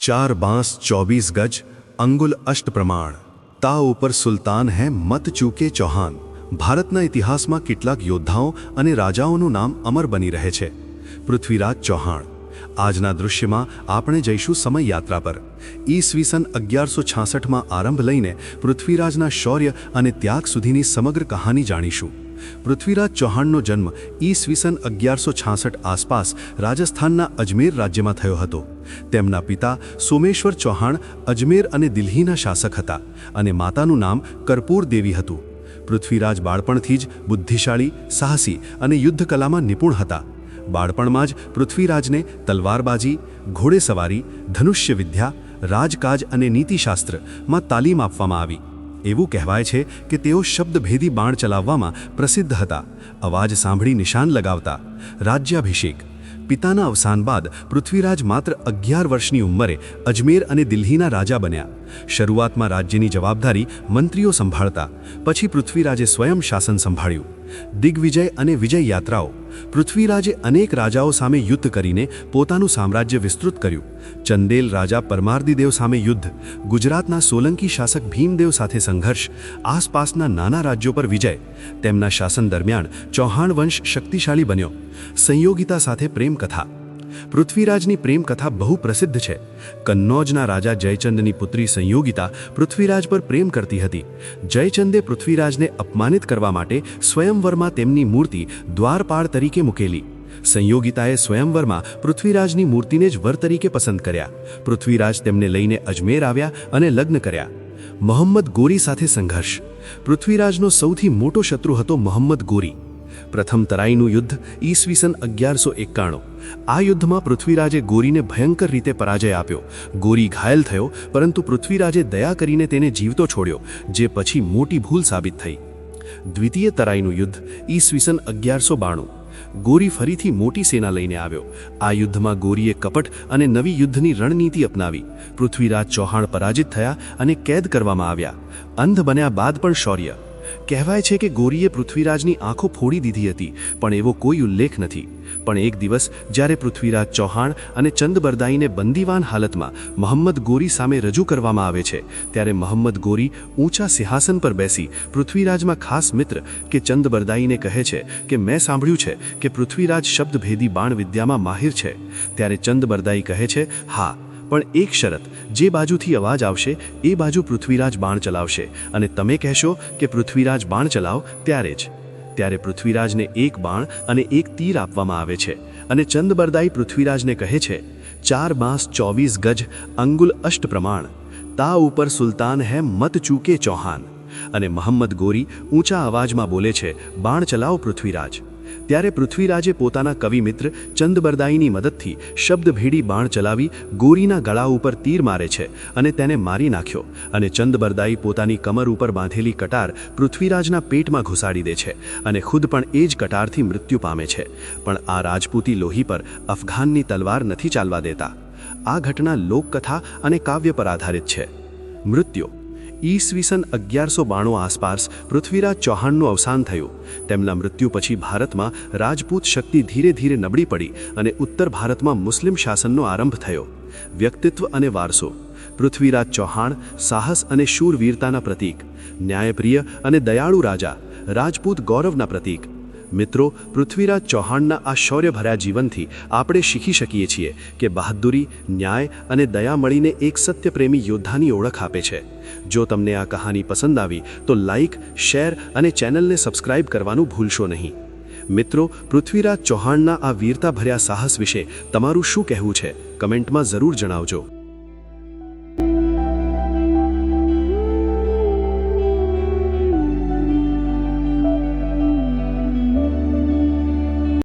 ચાર બાંસ ચોવીસ ગજ, અંગુલ અષ્ટ પ્રમાણ. તા ઉપર સુલતાન હે મત ચૂકે ચૌહાન ભારતના ઇતિહાસમાં કેટલાક યોદ્ધાઓ અને રાજાઓનું નામ અમર બની રહે છે. પૃથ્વીરાજ ચૌહાણ. આજના દૃશ્યમાં આપણે જઈશું સમય યાત્રા પર ઈસવીસન અગિયારસો છાસઠમાં આરંભ લઈને પૃથ્વીરાજના શૌર્ય અને ત્યાગ સુધીની સમગ્ર કહાની જાણીશું. પૃથ્વીરાજ ચૌહાણનો જન્મ ઈસવીસન અગિયારસો છાસઠ આસપાસ રાજસ્થાનના અજમેર રાજ્યમાં થયો હતો. તેમના પિતા સોમેશ્વર ચૌહાણ અજમેર અને દિલ્હીના શાસક હતા અને માતાનું નામ કર્પૂર દેવી હતું. પૃથ્વીરાજ બાળપણથી જ બુદ્ધિશાળી, સાહસી અને યુદ્ધકલામાં નિપુણ હતા. બાળપણમાં જ પૃથ્વીરાજને તલવારબાજી, ઘોડેસવારી ધનુષ્ય વિદ્યા રાજકાજ અને નીતિશાસ્ત્રમાં તાલીમ આપવામાં આવી. એવું કહેવાય છે કે તેઓ શબ્દભેદી બાણ ચલાવવામાં પ્રસિદ્ધ હતા. અવાજ સાંભળી નિશાન લગાવતા. રાજ્યાભિષેક. પિતાના અવસાન બાદ પૃથ્વીરાજ માત્ર અગિયાર વર્ષની ઉંમરે અજમેર અને દિલ્હીના રાજા બન્યા. શરૂઆતમાં રાજ્યની જવાબદારી મંત્રીઓ સંભાળતા, પછી પૃથ્વીરાજે સ્વયં શાસન સંભાળ્યું. દિગ્વિજય અને વિજય યાત્રાઓ, પૃથ્વીરાજે અનેક રાજાઓ સામે યુદ્ધ કરીને પોતાનું સામ્રાજ્ય વિસ્તૃત કર્યું. ચંદેલ રાજા પરમાર્દિદેવ સામે યુદ્ધ, ગુજરાતના સોલંકી શાસક ભીમદેવ સાથે સંઘર્ષ, આસપાસના નાના રાજ્યો પર વિજય, તેમના શાસન દરમિયાન ચૌહાણ વંશ શક્તિશાળી બન્યો. સંયોગિતા સાથે પ્રેમ કથા પૃથ્વીરાજની પ્રેમ કથા બહુ પ્રસિદ્ધ છે. કન્નૌજના રાજા જયચંદની પુત્રી સંયોગિતા પૃથ્વીરાજ પર પ્રેમ કરતી હતી. જયચંદે પૃથ્વીરાજને અપમાનિત કરવા માટે સ્વયંવરમાં તેમની મૂર્તિ દ્વારપાળ તરીકે મૂકેલી. સંયોગિતાએ સ્વયંવરમાં પૃથ્વીરાજની મૂર્તિને જ વર તરીકે પસંદ કર્યા. પૃથ્વીરાજ તેમને લઈને અજમેર આવ્યા અને લગ્ન કર્યા. મોહમ્મદ ગોરી સાથે સંઘર્ષ. પૃથ્વીરાજનો સૌથી મોટો શત્રુ હતો મોહમ્મદ ગોરી. પ્રથમ તરાઈનું યુદ્ધ ઈસવીસન અગિયારસો એકાણું. આ યુદ્ધમાં પૃથ્વીરાજે ગોરીને ભયંકર રીતે પરાજય આપ્યો. ગોરી ઘાયલ થયો, પરંતુ પૃથ્વીરાજે દયા કરીને તેને જીવતો છોડ્યો, જે પછી મોટી ભૂલ સાબિત થઈ. દ્વિતીય તરાઈનું યુદ્ધ ઈસવીસન અગિયારસો બાણું. ગોરી ફરીથી મોટી સેના લઈને આવ્યો. આ યુદ્ધમાં ગોરીએ કપટ અને નવી યુદ્ધની રણનીતિ અપનાવી. પૃથ્વીરાજ ચૌહાણ પરાજિત થયા અને કેદ કરવામાં આવ્યા. અંધ બન્યા બાદ પણ શૌર્ય. કહેવાય છે કે ગોરીએ પૃથ્વીરાજની આંખો ફોડી દીધી હતી, પણ એવો કોઈ ઉલ્લેખ નથી. પણ એક દિવસ, જ્યારે પૃથ્વીરાજ ચૌહાણ અને ચંદબરદાઈને બંદીવાન હાલતમાં મોહમ્મદ ગોરી સામે રજૂ કરવામાં આવે છે, ત્યારે મોહમ્મદ ગોરી ઊંચા સિંહાસન પર બેસી પૃથ્વીરાજમાં ખાસ મિત્ર કે ચંદબરદાઈને કહે છે કે, મેં સાંભળ્યું છે કે પૃથ્વીરાજ શબ્દભેદી બાણ વિદ્યામાં માહિર છે. ત્યારે ચંદબરદાઈ કહે છે, હા પણ એક શરત, જે બાજુથી અવાજ આવશે, એ બાજુ પૃથ્વીરાજ બાણ ચલાવશે. અને તમે કહેશો કે પૃથ્વીરાજ બાણ ચલાવ ત્યારે જ. ત્યારે પૃથ્વીરાજને એક બાણ અને એક તીર આપવામાં આવે છે. અને ચંદબરદાઈ પૃથ્વીરાજને કહે છે, ચાર બાંસ ચોવીસ ગજ અંગુલ અષ્ટ પ્રમાણ. તા ઉપર સુલતાન હે મત ચૂકે ચૌહાન અને મોહમ્મદ ગોરી ઊંચા અવાજમાં બોલે છે, બાણ ચલાવ પૃથ્વીરાજ. ત્યારે પૃથ્વીરાજે પોતાના કવિ મિત્ર ચંદબરદાઈની મદદથી શબ્દભેડી બાણ ચલાવી ગોરીના ગળા ઉપર તીર મારે છે અને તેને મારી નાખ્યો અને ચંદબરદાઈ પોતાની કમર ઉપર બાંધેલી કટાર પૃથ્વીરાજના પેટમાં ઘુસાડી દે છે અને ખુદ પણ એ જ કટારથી મૃત્યુ પામે છે. પણ આ રાજપૂતી લોહી પર અફઘાનની તલવાર નથી ચાલવા દેતા. આ ઘટના લોકકથા અને કાવ્ય પર આધારિત છે. મૃત્યુ ઈસવીસન અગિયારસો બાણું આસપાસ પૃથ્વીરાજ ચૌહાણનું અવસાન થયું. તેમના મૃત્યુ પછી ભારતમાં રાજપૂત શક્તિ ધીરે ધીરે નબળી પડી અને ઉત્તર ભારતમાં મુસ્લિમ શાસનનો આરંભ થયો. વ્યક્તિત્વ અને વારસો. પૃથ્વીરાજ ચૌહાણ સાહસ અને શૂરવીરતાના પ્રતીક, ન્યાયપ્રિય અને દયાળુ રાજા, રાજપૂત ગૌરવના પ્રતીક મિત્રો, પૃથ્વીરાજ ચૌહાણના આ શૌર્યભર્યા જીવનથી આપણે શીખી શકીએ છીએ કે બહાદુરી, ન્યાય અને દયા મળીને એક સત્યપ્રેમી યોદ્ધાની ઓળખ આપે છે. જો તમને આ કહાની પસંદ આવી, તો લાઇક શેર અને ચેનલને સબસ્ક્રાઇબ કરવાનું ભૂલશો નહીં. મિત્રો, પૃથ્વીરાજ ચૌહાણના આ વીરતાભર્યા સાહસ વિશે તમારું શું કહેવું છે? કમેન્ટમાં જરૂર જણાવજો.